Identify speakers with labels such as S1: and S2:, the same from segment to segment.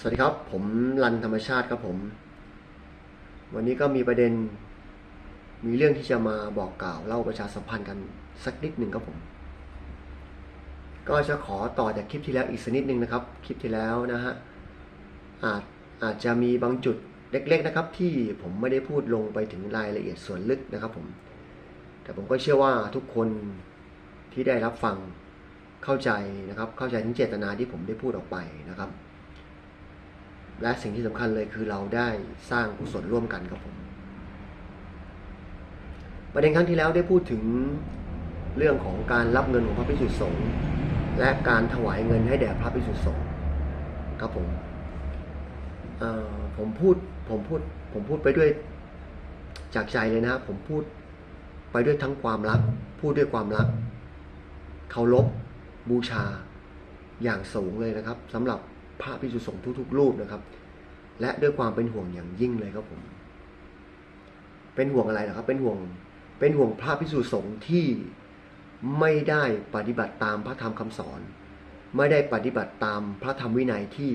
S1: สวัสดีครับ ผมรันธรรมชาติครับผม วันนี้ก็มีประเด็น มีเรื่องที่จะมาบอกกล่าวเล่าประชาสัมพันธ์กันสักนิดหนึ่งครับผม ก็จะขอต่อจากคลิปที่แล้วอีกสักนิดหนึ่งนะครับ คลิปที่แล้วนะฮะอาจอาจจะมีบางจุดเล็ก ๆนะครับ ที่ผมไม่ได้พูดลงไปถึงรายละเอียดส่วนลึกนะครับผม แต่ผมก็เชื่อว่าทุกคนที่ได้รับฟังเข้าใจนะครับ เข้าใจถึงเจตนาที่ผมได้พูดออกไปนะครับ และสิ่งที่สำคัญเลยคือเราได้สร้างกุศลร่วมกันครับผม ประเด็นครั้งที่แล้วได้พูดถึงเรื่องของการรับเงินของพระภิกษุสงฆ์และการถวายเงินให้แด่พระภิกษุสงฆ์ครับผมผมพูดผมพูดผมพูดไปด้วยจากใจเลยนะครับผมพูดไปด้วยทั้งความรัก พูดด้วยความรักเคารพบูชาอย่างสูงเลยนะครับสำหรับ พระภิกษุสงฆ์ทุกๆ รูปนะครับ และด้วยความเป็นห่วงอย่างยิ่งเลยครับผม เป็นห่วงอะไรนะครับ เป็นห่วงเป็นห่วงพระภิกษุสงฆ์ที่ไม่ได้ปฏิบัติตามพระธรรมคำสอน ไม่ได้ปฏิบัติตามพระธรรมวินัยที่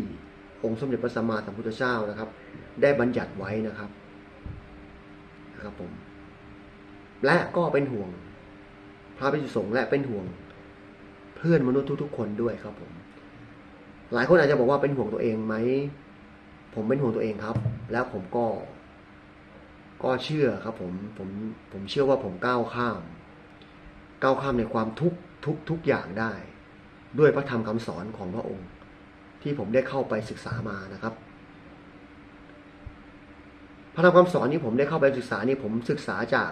S1: องค์สมเด็จพระสัมมาสัมพุทธเจ้านะครับ ได้บัญญัติไว้นะครับนะครับผม และก็เป็นห่วงพระภิกษุสงฆ์และเป็นห่วงเพื่อนมนุษย์ทุกๆ คนด้วยครับผม หลายคนอาจจะบอกว่าเป็นห่วงตัวเองไหม ผมเป็นห่วงตัวเองครับ แล้วผมก็ ก็เชื่อครับ ผม ผม ผมเชื่อว่าผมก้าวข้าม ก้าวข้ามในความทุกทุกทุกอย่างได้ ด้วยพระธรรมคำสอนของพระองค์ ที่ผมได้เข้าไปศึกษามานะครับ พระธรรมคำสอนที่ผมได้เข้าไปศึกษานี่ผมศึกษาจาก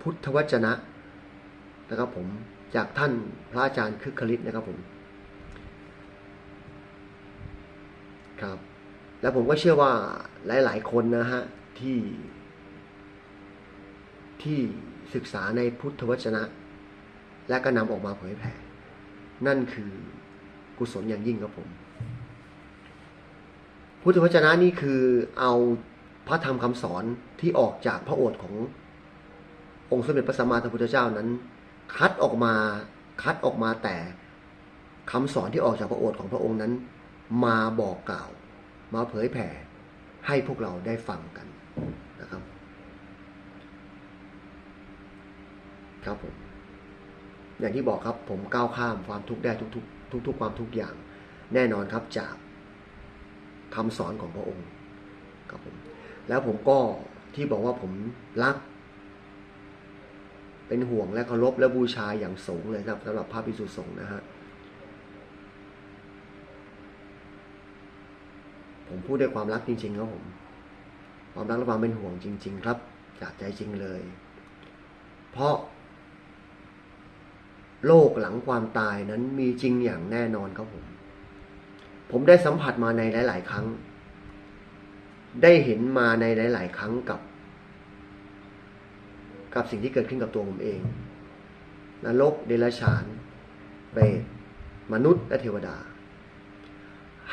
S1: พุทธวจนะนะครับ ผมจากท่านพระอาจารย์คึกคลิตนะครับผม ครับ แล้วผมก็เชื่อว่าหลาย ๆ คนนะฮะที่ ที่ศึกษาในพุทธวจนะ และก็นำออกมาเผยแผ่ นั่นคือกุศลอย่างยิ่งครับผม พุทธวจนะนี่คือเอาพระธรรมคำสอนที่ออกจากพระโอษฐ์ขององค์สมเด็จพระสัมมาสัมพุทธเจ้านั้น คัดออกมาคัดออกมาแต่คำสอนที่ออกจากพระโอษฐ์ของพระองค์นั้น มาบอกกล่าว มาเผยแผ่ให้พวกเราได้ฟังกันนะครับ ครับผมอย่างที่บอกครับผมก้าวข้ามความทุกข์ได้ทุกๆทุกๆความทุกอย่างแน่นอนครับจากคำสอนของพระองค์ครับผมแล้วผมก็ที่บอกว่าผมรัก เป็นห่วงและเคารพและบูชาอย่างสูงเลยครับสำหรับพระภิกษุสงฆ์นะฮะ พูดด้วยความรักจริงๆครับผม ความรักและความเป็นห่วงจริง ๆ ครับจากใจจริงเลย เพราะ โลกหลังความตายนั้นมีจริงอย่างแน่นอนครับผม ผมได้สัมผัสมาในหลาย ๆ ครั้ง ได้เห็นมาในหลาย ๆ ครั้งกับ กับสิ่งที่เกิดขึ้นกับตัวผมเองนรกเดรัจฉานเปรตมนุษย์และเทวดา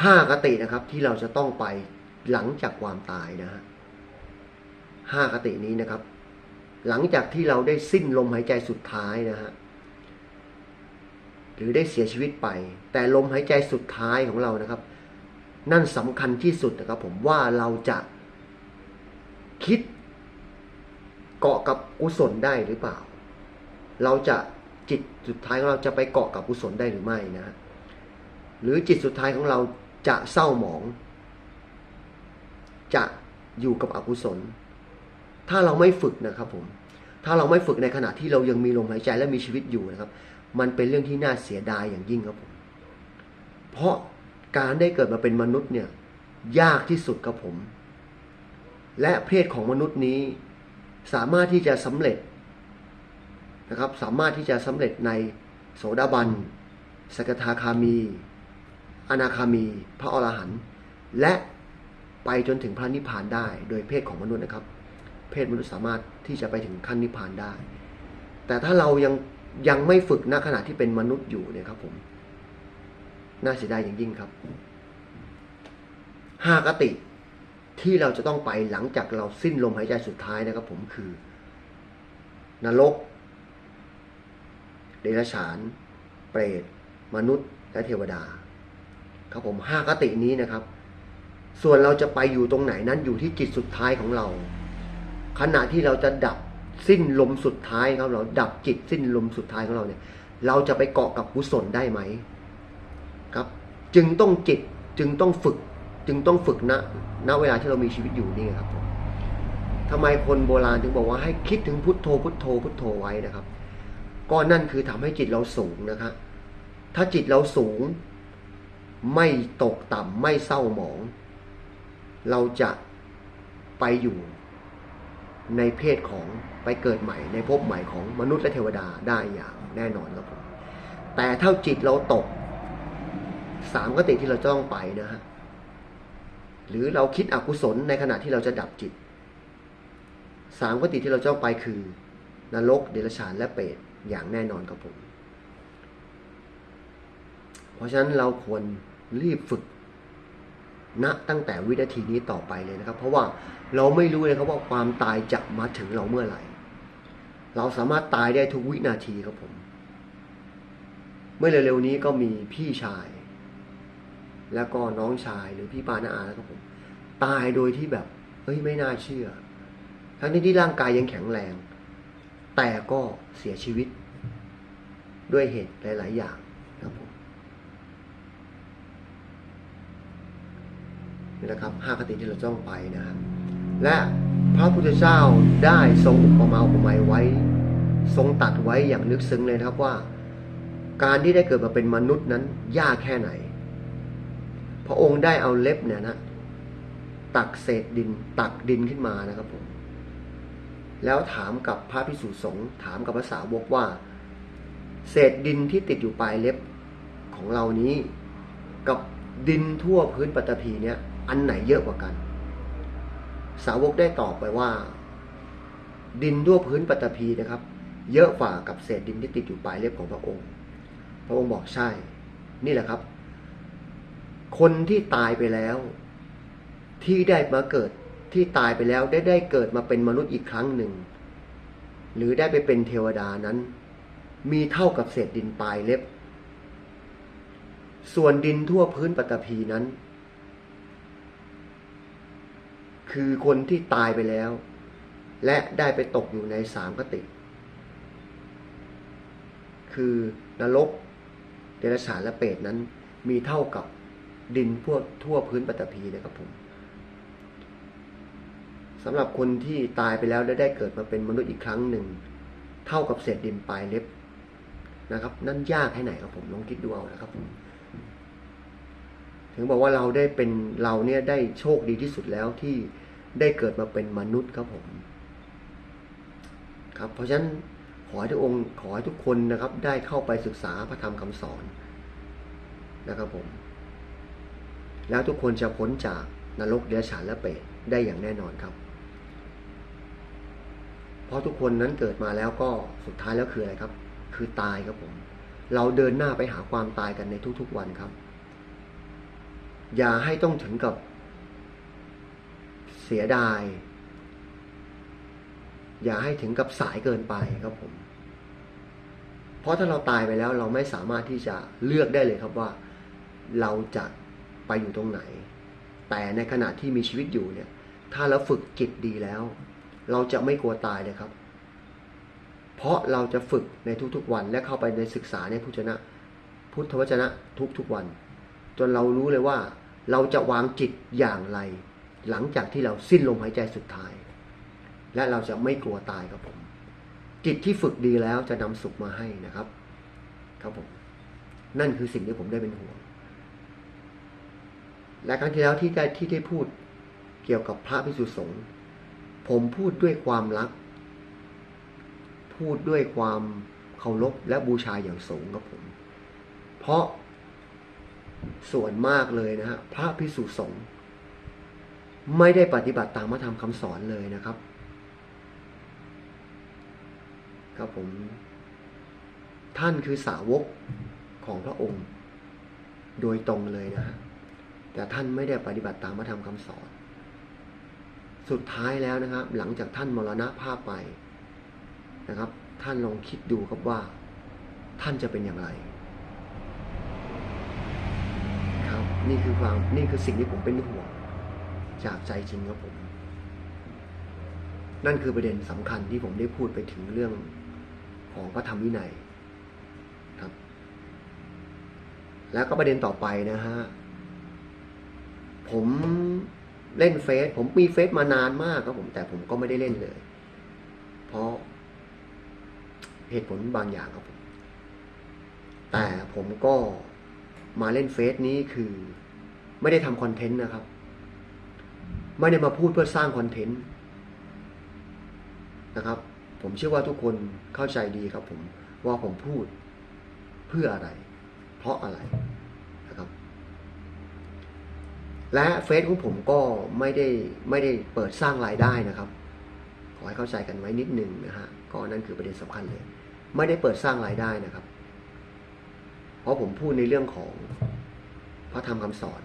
S1: ห้ากตินะครับที่เราจะต้องไปหลังจากความตายนะฮะห้ากตินี้นะครับ หลังจากที่เราได้สิ้นลมหายใจสุดท้ายนะฮะหรือได้เสียชีวิตไป แต่ลมหายใจสุดท้ายของเรานะครับ นั่นสำคัญที่สุดนะครับ ผมว่าเราจะคิดเกาะกับกุศลได้หรือเปล่า เราจะจิตสุดท้ายของเราจะไปเกาะกับกุศลได้หรือไม่นะ หรือจิตสุดท้ายของเรา จะเศร้าหมอง จะอยู่กับอกุศล ถ้าเราไม่ฝึกนะครับผม ถ้าเราไม่ฝึกในขณะที่เรายังมีลมหายใจและมีชีวิตอยู่นะครับ มันเป็นเรื่องที่น่าเสียดายอย่างยิ่งครับผม เพราะการได้เกิดมาเป็นมนุษย์เนี่ยยากที่สุดครับผม และเพศของมนุษย์นี้สามารถที่จะสำเร็จนะครับ สามารถที่จะสำเร็จในโสดาบัน สกทาคามี อนาคามี พระอรหันต์และไปจนถึงพระนิพพานได้ โดยเพศของมนุษย์นะครับ เพศมนุษย์สามารถที่จะไปถึงขั้นนิพพานได้ แต่ถ้าเรายังยังไม่ฝึกณขณะที่เป็นมนุษย์อยู่เนี่ยครับผมน่าเสียดายอย่างยิ่งครับห้ากติที่เราจะต้องไปหลังจากเราสิ้นลมหายใจสุดท้ายนะครับผมคือ นรก เดรัจฉาน เปรต มนุษย์ และเทวดา ครับผมห้ากตินี้นะครับ ส่วนเราจะไปอยู่ตรงไหนนั้นอยู่ที่จิตสุดท้ายของเรา ขณะที่เราจะดับสิ้นลมสุดท้ายของเราดับจิตสิ้นลมสุดท้ายของเราเนี่ย เราจะไปเกาะกับกุศลได้ไหมครับ จึงต้องจิตจึงต้องฝึก จึงต้องฝึกณณเวลาที่เรามีชีวิตอยู่นี่ครับผมทำไมคนโบราณถึงบอกว่าให้คิดถึงพุทโธพุทโธพุทโธไว้นะครับ ก็นั่นคือทำให้จิตเราสูงนะครับถ้าจิตเราสูง ไม่ตกต่ำไม่เศร้าหมอง เราจะไปอยู่ในเพศของไปเกิดใหม่ ในภพใหม่ของมนุษย์และเทวดาได้อย่างแน่นอนครับผมแต่ถ้าจิตเราตกสามกติที่เราจะต้องไปนะฮะหรือเราคิดอกุศลในขณะที่เราจะดับจิตสามกติที่เราจะต้องไปคือนรกเดรัจฉานและเปรตอย่างแน่นอนครับผม เพราะฉะนั้นเราควร รีบฝึกณตั้งแต่วินาทีนี้ต่อไปเลยนะครับ เพราะว่าเราไม่รู้เลยครับว่าความตายจะมาถึงเราเมื่อไหร่ เราสามารถตายได้ทุกวินาทีครับผม เมื่อเร็วๆนี้ก็มีพี่ชาย แล้วก็น้องชายหรือพี่ปานาอาแล้วครับผม ตายโดยที่แบบเฮ้ยไม่น่าเชื่อ ทั้งที่ที่ร่างกายยังแข็งแรง แต่ก็เสียชีวิต ด้วยเหตุหลาย ๆ อย่างครับผม นี่นะครับห้าคติที่เราต้องไปนะครับและพระพุทธเจ้าได้ทรงอุปมาอุปไมยไว้ ทรงตัดไว้อย่างลึกซึ้งเลยนะครับว่า การที่ได้เกิดมาเป็นมนุษย์นั้นยากแค่ไหน พระองค์ได้เอาเล็บเนี่ยนะตักเศษดินตักดินขึ้นมานะครับผมแล้วถามกับพระพิสุสงฆ์ถามกับภาษาวกว่า เศษดินที่ติดอยู่ปลายเล็บของเรานี้ กับดินทั่วพื้นปฐพีเนี่ย อันไหนเยอะกว่ากัน สาวกได้ตอบไปว่า ดินทั่วพื้นปฐพีนะครับ เยอะกว่ากับเศษดินที่ติดอยู่ปลายเล็บของพระองค์ พระองค์บอกใช่ นี่แหละครับ คนที่ตายไปแล้ว ที่ได้มาเกิดที่ตายไปแล้วได้ได้เกิดมาเป็นมนุษย์อีกครั้งหนึ่ง หรือได้ไปเป็นเทวดานั้น มีเท่ากับเศษดินปลายเล็บ ส่วนดินทั่วพื้นปฐพีนั้น คือคนที่ตายไปแล้ว และได้ไปตกอยู่ในสามกติ คือนรกเดรัจฉานและเปรตนั้น มีเท่ากับดินพวกทั่วพื้นปฐพีนะครับผมสำหรับคนที่ตายไปแล้วและได้เกิดมาเป็นมนุษย์อีกครั้งหนึ่ง เท่ากับเศษดินปลายเล็บนะครับ นั่นยากแค่ไหนครับผมลองคิดดูเอานะครับผม ถึงบอกว่าเราได้เป็นเราเนี่ยได้โชคดีที่สุดแล้วที่ได้เกิดมาเป็นมนุษย์ครับผม ครับ เพราะฉะนั้นขอให้ทุกองค์ขอให้ทุกคนนะครับ ได้เข้าไปศึกษาพระธรรมคำสอนนะครับผม แล้วทุกคนจะพ้นจากนรกเดรัจฉานและเปรตได้อย่างแน่นอนครับ เพราะทุกคนนั้นเกิดมาแล้วก็สุดท้ายแล้วคืออะไรครับ คือตายครับผม เราเดินหน้าไปหาความตายกันในทุกๆวันครับ อย่าให้ต้องถึงกับเสียดาย อย่าให้ถึงกับสายเกินไปครับผม เพราะถ้าเราตายไปแล้วเราไม่สามารถที่จะเลือกได้เลยครับว่า เราจะไปอยู่ตรงไหน แต่ในขณะที่มีชีวิตอยู่เนี่ย ถ้าเราฝึกจิตดีแล้ว เราจะไม่กลัวตายเลยครับ เพราะเราจะฝึกในทุกๆวันและเข้าไปในศึกษาในพุทธนะ พุทธวจนะทุกๆวัน จนเรารู้เลยว่า เราจะวางจิตอย่างไร หลังจากที่เราสิ้นลมหายใจสุดท้าย และเราจะไม่กลัวตายครับผม จิตที่ฝึกดีแล้วจะนำสุขมาให้นะครับ ครับผม นั่นคือสิ่งที่ผมได้เป็นห่วง และครั้งที่แล้วที่ได้ที่ได้พูดเกี่ยวกับพระพิสุสงฆ์ผมพูดด้วยความรัก พูดด้วยความเคารพและบูชาอย่างสูงครับผม เพราะ ส่วนมากเลยนะฮะพระพิสุสงฆ์ไม่ได้ปฏิบัติตามพระธรรมคำสอนเลยนะครับ ครับผม ท่านคือสาวกของพระองค์ โดยตรงเลยนะฮะแต่ท่านไม่ได้ปฏิบัติตามพระธรรมคำสอน สุดท้ายแล้วนะครับ หลังจากท่านมรณภาพไปนะครับ ท่านลองคิดดูครับว่า ท่านจะเป็นอย่างไร ครับ นี่คือความนี่คือสิ่งที่ผมเป็นห่วงจากใจจริงครับผม นั่นคือประเด็นสำคัญที่ผมได้พูดไปถึงเรื่องของพระธรรมวินัยครับ แล้วก็ประเด็นต่อไปนะฮะ ผมเล่นเฟซผมมีเฟซมานานมากครับผม แต่ผมก็ไม่ได้เล่นเลย เพราะเหตุผลบางอย่างครับผม แต่ผมก็ มาเล่นเฟซนี้คือ ไม่ได้ทำคอนเทนต์นะครับ ไม่ได้มาพูดเพื่อสร้างคอนเทนต์นะครับ ผมเชื่อว่าทุกคนเข้าใจดีครับผมว่าผมพูดเพื่ออะไร เพราะอะไรนะครับ และเฟซของผมก็ไม่ได้ไม่ได้เปิดสร้างรายได้นะครับ ขอให้เข้าใจกันไว้นิดหนึ่งนะฮะก็นั่นคือประเด็นสำคัญเลย ไม่ได้เปิดสร้างรายได้นะครับ เพราะผมพูดในเรื่องของพระธรรมคำสอน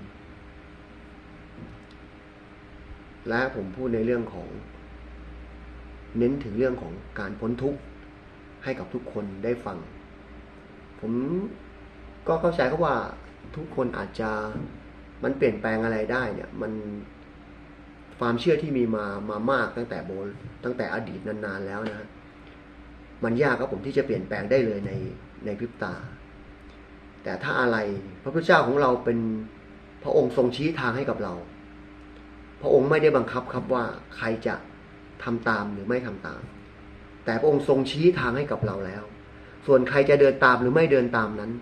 S1: และผมพูดในเรื่องของ เน้นถึงเรื่องของการพ้นทุกข์ให้กับทุกคนได้ฟัง ผมก็เข้าใจก็ว่าทุกคนอาจจะมันเปลี่ยนแปลงอะไรได้เนี่ยมันความเชื่อที่มีมามามากตั้งแต่โบนตั้งแต่อดีตนานๆแล้วนะฮะมันยากครับผมที่จะเปลี่ยนแปลงได้เลยในในพริบตา แต่ถ้าอะไรพระพุทธเจ้าของเราเป็นพระองค์ทรงชี้ทางให้กับเรา พระองค์ไม่ได้บังคับครับว่าใครจะทำตามหรือไม่ทำตาม แต่พระองค์ทรงชี้ทางให้กับเราแล้ว ส่วนใครจะเดินตามหรือไม่เดินตามนั้น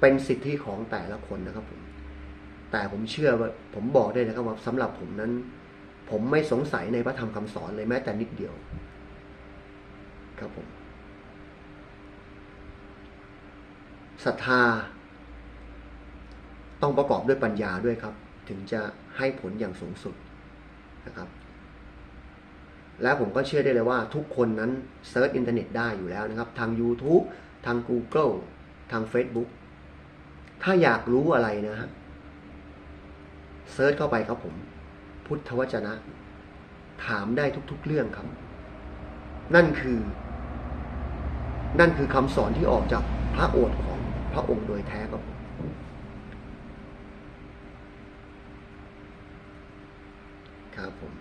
S1: เป็นสิทธิของแต่ละคนนะครับผมแต่ผมเชื่อว่าผมบอกได้นะครับว่าสำหรับผมนั้น ผมไม่สงสัยในพระธรรมคำสอนเลยแม้แต่นิดเดียว ครับผม ศรัทธา ต้องประกอบด้วยปัญญาด้วยครับ ถึงจะให้ผลอย่างสูงสุดนะครับ และผมก็เชื่อได้เลยว่าทุกคนนั้นเซิร์ชอินเทอร์เน็ตได้อยู่แล้วนะครับ ทาง YouTube ทาง Google ทาง Facebook ถ้าอยากรู้อะไรนะฮะเซิร์ชเข้าไปครับผม พุทธวจนะ ถามได้ทุกๆเรื่องครับ นั่นคือ นั่นคือคำสอนที่ออกจากพระโอษฐ์ของ พระองค์โดยแท้ครับผมครับผม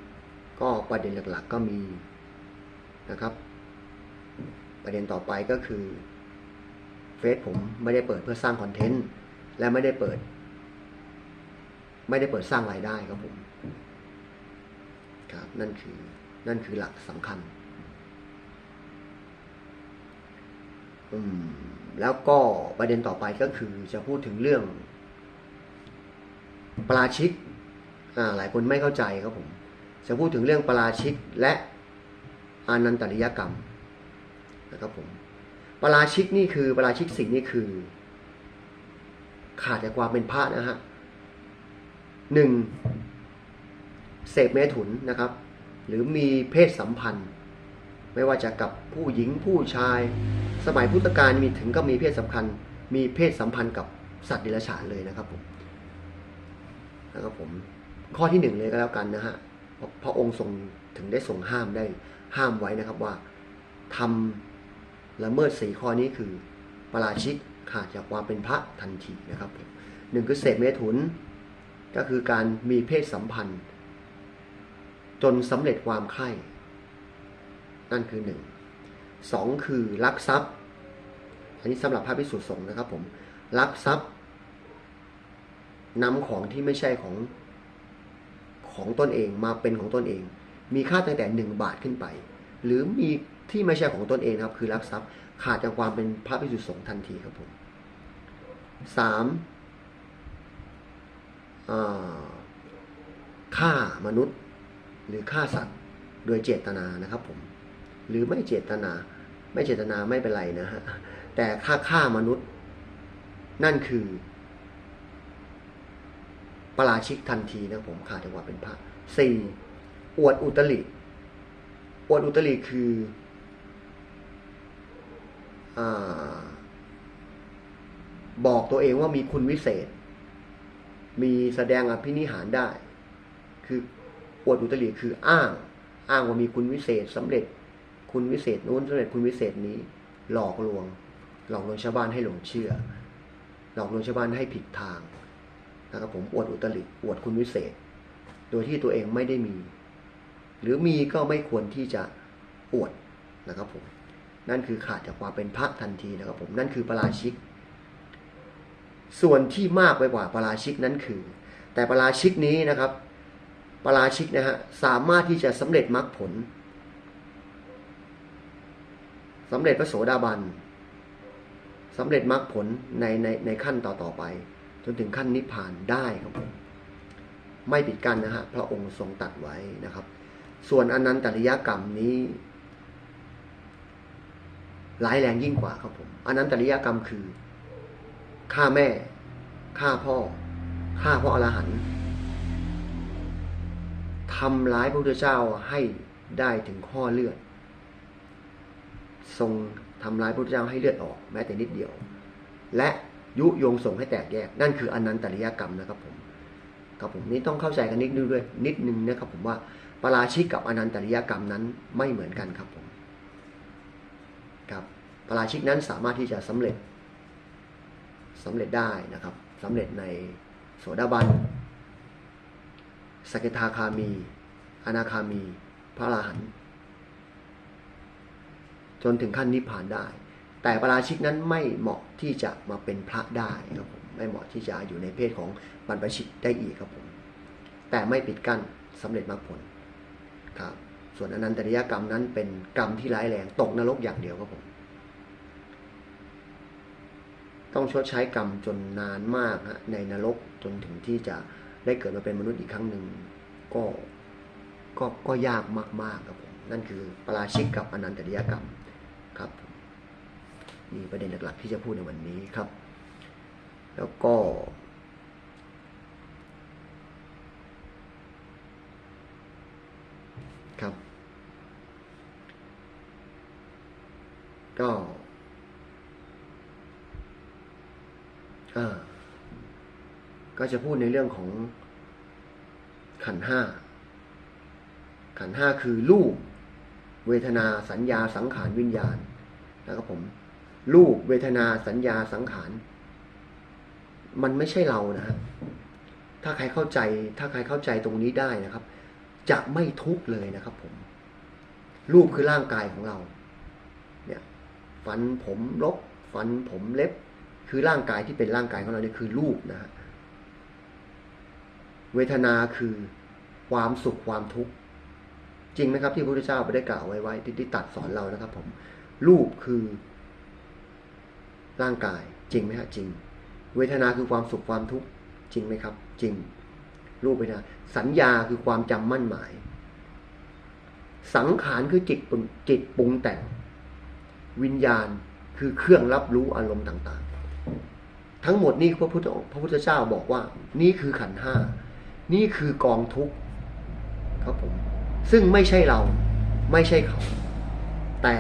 S1: ก็ประเด็นหลักๆก็มีนะครับ ประเด็นต่อไปก็คือเฟซผมไม่ได้เปิดเพื่อสร้างคอนเทนต์และไม่ได้เปิด ไม่ได้เปิดสร้างรายได้ครับผมครับนั่นคือนั่นคือหลักสำคัญ อืม แล้วก็ประเด็นต่อไปก็คือจะพูดถึงเรื่อง ปราชิกอ่าหลายคนไม่เข้าใจครับผม จะพูดถึงเรื่องปราชิกและอานันตริยกรรมนะครับผมปราชิกนี่คือปราชิกสิ่งนี่คือ ขาดจากความเป็นพระนะฮะหนึ่งเสพเมถุนนะครับ หรือมีเพศสัมพันธ์ ไม่ว่าจะกับผู้หญิงผู้ชาย สมัยพุทธกาลมีถึงก็มีเพศสัมพันธ์มีเพศสัมพันธ์กับสัตว์ดรัจฉานเลยนะครับผมนะครับผมข้อที่หนึ่งเลยก็แล้วกันนะฮะพระพระองค์ทรงถึงได้ทรงห้ามได้ห้ามไว้นะครับว่าทำละเมิดสีข้อนี้คือประราชิกขาดจากความเป็นพระทันทีนะครับผมหนึ่งคือเสพเมถุน ก็คือการมีเพศสัมพันธ์ จนสำเร็จความไข้ นั่นคือหนึ่งสองคือลักทรัพย์ อันนี้สำหรับพระพิสุทธิสงฆ์นะครับผมลักทรัพย์นำของที่ไม่ใช่ของของตนเองมาเป็นของตนเอง มีค่าตั้งแต่หนึ่งบาทขึ้นไป หรือมีที่ไม่ใช่ของตนเองครับ คือลักทรัพย์ขาดจากความเป็นพระพิสุทธิสงฆ์ทันทีครับผมสามฆ่ามนุษย์ หรือฆ่าสัตว์โดยเจตนานะครับผม หรือไม่เจตนา ไม่เจตนาไม่เป็นไรนะฮะแต่ฆ่าฆ่ามนุษย์ นั่นคือปราชิกทันทีนะผมขาดจากว่าเป็นพระสี่อวดอุตริอวดอุตริคืออบอกตัวเองว่ามีคุณวิเศษ มีแสดงอภินิหารได้ คืออวดอุตริคืออ้าง อ้างว่ามีคุณวิเศษสำเร็จ คุณวิเศษนู้นสำเร็จคุณวิเศษนี้ หลอกลวง หลอกลวงชาวบ้านให้หลงเชื่อ หลอกลวงชาวบ้านให้ผิดทางนะครับผมอวดอุตริอวดคุณวิเศษ โดยที่ตัวเองไม่ได้มี หรือมีก็ไม่ควรที่จะอวดนะครับผมนั่นคือขาดจากความเป็นพระทันทีนะครับผมนั่นคือปาราชิก ส่วนที่มากไปกว่าปาราชิกนั้นคือ แต่ปาราชิกนี้นะครับปาราชิกนะฮะสามารถที่จะสำเร็จมรรคผล สำเร็จพระโสดาบันสำเร็จมรรคผลในในในขั้นต่อต่อไป จนถึงขั้นนิพพานได้ครับผมไม่ปิดกั้นนะฮะพระองค์ทรงตัดไว้นะครับ ส่วนอนันตริยกรรมนี้ร้ายแรงยิ่งกว่าครับผมอนันตริยกรรมคือฆ่าแม่ฆ่าพ่อฆ่าพ่ออรหันต์ทำร้ายพระพุทธเจ้าให้ได้ถึงข้อเลือด ทรงทำร้ายพระพุทธเจ้าให้เลือดออกแม้แต่นิดเดียว และยุโยงส่งให้แตกแยก นั่นคืออนันตริยกรรมนะครับผมครับผมนี่ต้องเข้าใจกันนิดนึงด้วยนิดนึงนะครับผมว่าปาราชิกกับอนันตริยกรรมนั้นไม่เหมือนกันครับผมครับปาราชิกนั้นสามารถที่จะสำเร็จสำเร็จได้นะครับสำเร็จในโสดาบันสกิทาคามี อนาคามี พระอรหันต์ จนถึงขั้นนิพพานได้ แต่ปราชิกนั้นไม่เหมาะที่จะมาเป็นพระได้ครับผมไม่เหมาะที่จะอยู่ในเพศของบรรพชิตได้อีกครับผมแต่ไม่ปิดกั้นสำเร็จมรรคผลครับส่วนอนันตริยกรรมนั้นเป็นกรรมที่ร้ายแรงตกนรกอย่างเดียวครับผมต้องชดใช้กรรมจนนานมากฮะในนรกจนถึงที่จะได้เกิดมาเป็นมนุษย์อีกครั้งหนึ่งก็ก็ก็ยากมากๆครับผมนั่นคือปราชิกกับอนันตริยกรรม ครับมีประเด็นหลักๆที่จะพูดในวันนี้ครับ แล้วก็ ครับ ก็อ่าก็จะพูดในเรื่องของขันห้า ขันห้าคือรูป เวทนาสัญญาสังขารวิญญาณนะครับผมรูปเวทนาสัญญาสังขาร มันไม่ใช่เรานะฮะถ้าใครเข้าใจ ถ้าใครเข้าใจตรงนี้ได้นะครับ จะไม่ทุกข์เลยนะครับ ผม รูปคือร่างกายของเรา เนี่ย ฟันผมลบฟันผมเล็บ คือร่างกายที่เป็นร่างกายของเราเนี่ยคือรูปนะฮะเวทนาคือความสุขความทุกข์ จริงไหมครับที่พระพุทธเจ้าไปได้กล่าวไว้ไว้ที่ที่ตัดสอนเรานะครับ ผม รูปคือร่างกาย จริงไหมฮะจริง เวทนาคือความสุขความทุกข์จริงไหมครับ จริง รูปเวทนาสัญญาคือความจำมั่นหมาย สังขารคือจิตปรุงจิตปรุงแต่ง วิญญาณคือเครื่องรับรู้อารมณ์ต่าง ๆ ทั้งหมดนี้พระพุทธพระพุทธเจ้าบอกว่า นี่คือขันห้านี่คือกองทุกข์ครับผม ซึ่งไม่ใช่เราไม่ใช่เขา แต่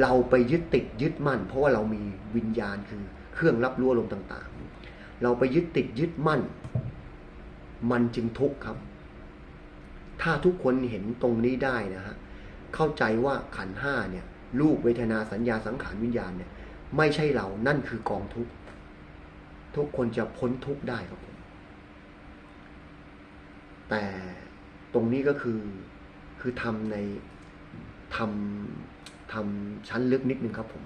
S1: เราไปยึดติดยึดมั่น เพราะว่าเรามีวิญญาณคือเครื่องรับรู้อารมณ์ต่าง ๆ เราไปยึดติดยึดมั่น มันจึงทุกข์ครับ ถ้าทุกคนเห็นตรงนี้ได้นะฮะเข้าใจว่าขันห้าเนี่ยรูปเวทนาสัญญาสังขารวิญญาณเนี่ย ไม่ใช่เรานั่นคือกองทุกข์ทุกคนจะพ้นทุกข์ได้ครับผมแต่ ตรงนี้ก็คือคือทำในทำทำชั้นลึกนิดนึงครับผม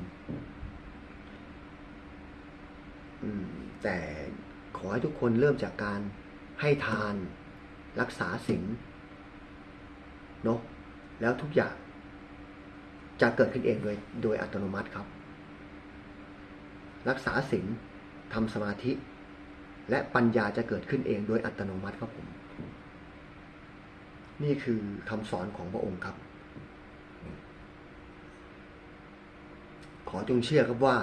S1: อืมแต่ขอให้ทุกคนเริ่มจากการให้ทานรักษาศีลเนาะแล้วทุกอย่างจะเกิดขึ้นเองโดยโดยอัตโนมัติครับ รักษาศีลทำสมาธิ และปัญญาจะเกิดขึ้นเองโดยอัตโนมัติครับผม นี่คือคำสอนของพระองค์ครับ ขอจงเชื่อครับว่า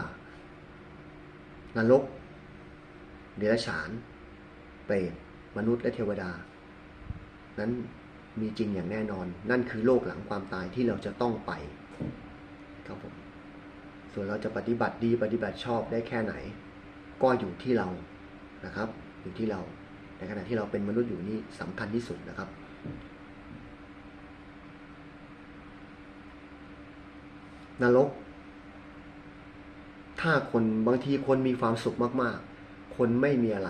S1: นรก เดรัจฉาน เปรตมนุษย์และเทวดา นั้นมีจริงอย่างแน่นอน นั่นคือโลกหลังความตายที่เราจะต้องไป ครับผม ส่วนเราจะปฏิบัติดีปฏิบัติชอบได้แค่ไหน ก็อยู่ที่เรานะครับ อยู่ที่เรา ในขณะที่เราเป็นมนุษย์อยู่นี่สำคัญที่สุดนะครับ นรก ถ้าคนบางทีคนมีความสุขมาก ๆ คนไม่มีอะไร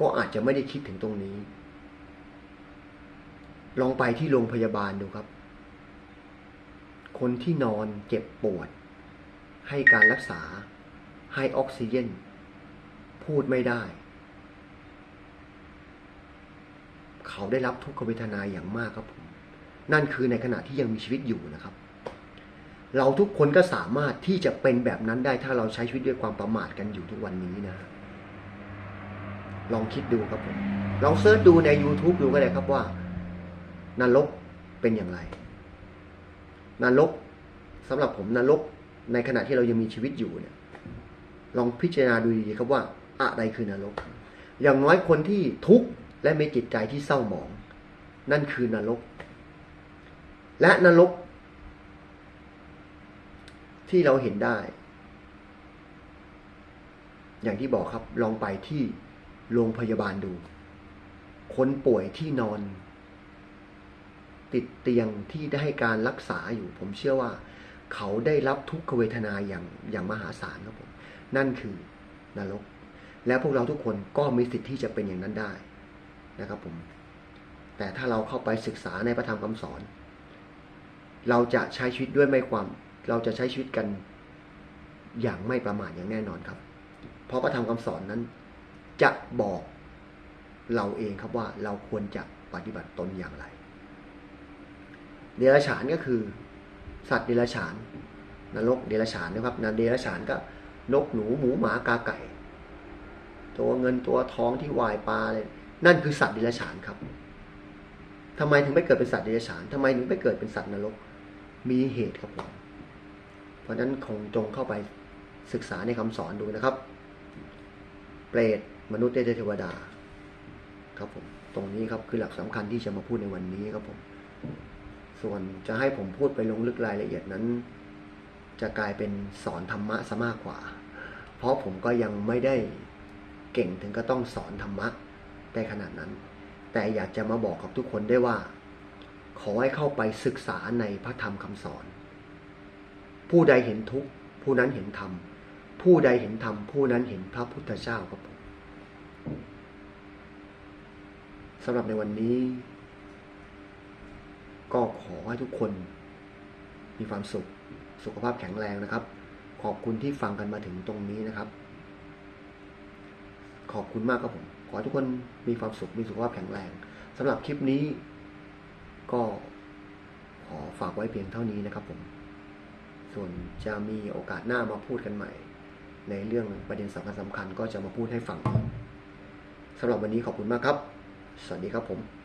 S1: ก็อาจจะไม่ได้คิดถึงตรงนี้ ลองไปที่โรงพยาบาลดูครับ คนที่นอนเจ็บปวด ให้การรักษา ให้ออกซิเจนพูดไม่ได้ เขาได้รับทุกขเวทนาอย่างมากครับผม นั่นคือในขณะที่ยังมีชีวิตอยู่นะครับ เราทุกคนก็สามารถที่จะเป็นแบบนั้นได้ถ้าเราใช้ชีวิตด้วยความประมาทกันอยู่ทุกวันนี้นะ ลองคิดดูครับผมลองเซิร์ชดูใน YouTube ดูก็ได้ครับว่า นรกเป็นอย่างไร นรกสำหรับผมนรกในขณะที่เรายังมีชีวิตอยู่เนี่ย ลองพิจารณาดูดีๆครับว่าอะไรคือนรก อย่างน้อยคนที่ทุกข์และมีจิตใจที่เศร้าหมอง นั่นคือนรก และนรก ที่เราเห็นได้ อย่างที่บอกครับลองไปที่โรงพยาบาลดู คนป่วยที่นอน ติดเตียงที่ได้ให้การรักษาอยู่ ผมเชื่อว่า เขาได้รับทุกขเวทนาอย่างอย่างมหาศาลครับผม นั่นคือนรก และพวกเราทุกคนก็มีสิทธิ์ที่จะเป็นอย่างนั้นได้นะครับผม แต่ถ้าเราเข้าไปศึกษาในพระธรรมคำสอน เราจะใช้ชีวิตด้วยไม่ความ เราจะใช้ชีวิตกันอย่างไม่ประมาทอย่างแน่นอนครับ เพราะพระธรรมคำสอนนั้น จะบอกเราเองครับว่าเราควรจะปฏิบัติตนอย่างไรเดรัจฉานก็คือ สัตว์เดรัจฉาน นรกเดรัจฉานนะครับนเดรัจฉานก็นกหนูหมูหมากาไก่ ตัวเงินตัวทองที่วายปลาเลยนั่นคือสัตว์เดรัจฉานครับทำไมถึงไม่เกิดเป็นสัตว์เดรัจฉานทำไมถึงไม่เกิดเป็นสัตว์นรก มีเหตุครับผม เพราะฉะนั้นคงจงเข้าไปศึกษาในคำสอนดูนะครับ เปรตมนุษย์เทวดา ครับผม ตรงนี้ครับคือหลักสำคัญที่จะมาพูดในวันนี้ครับผม ส่วนจะให้ผมพูดไปลงลึกรายละเอียดนั้น จะกลายเป็นสอนธรรมะซะมากกว่า เพราะผมก็ยังไม่ได้เก่งถึงก็ต้องสอนธรรมะได้ขนาดนั้น แต่อยากจะมาบอกกับทุกคนได้ว่า ขอให้เข้าไปศึกษาในพระธรรมคำสอน ผู้ใดเห็นทุกข์ผู้นั้นเห็นธรรม ผู้ใดเห็นธรรม ผู้นั้นเห็นพระพุทธเจ้าครับผมสำหรับในวันนี้ ก็ขอให้ทุกคน มีความสุข สุขภาพแข็งแรงนะครับ ขอบคุณที่ฟังกันมาถึงตรงนี้นะครับ ขอบคุณมากครับผม ขอให้ทุกคนมีความสุข มีสุขภาพแข็งแรงสำหรับคลิปนี้ ก็ขอฝากไว้เพียงเท่านี้นะครับผม ส่วนจะมีโอกาสหน้ามาพูดกันใหม่ ในเรื่องประเด็นสำคัญสำคัญก็จะมาพูดให้ฟังสำหรับวันนี้ขอบคุณมากครับ สวัสดีครับผม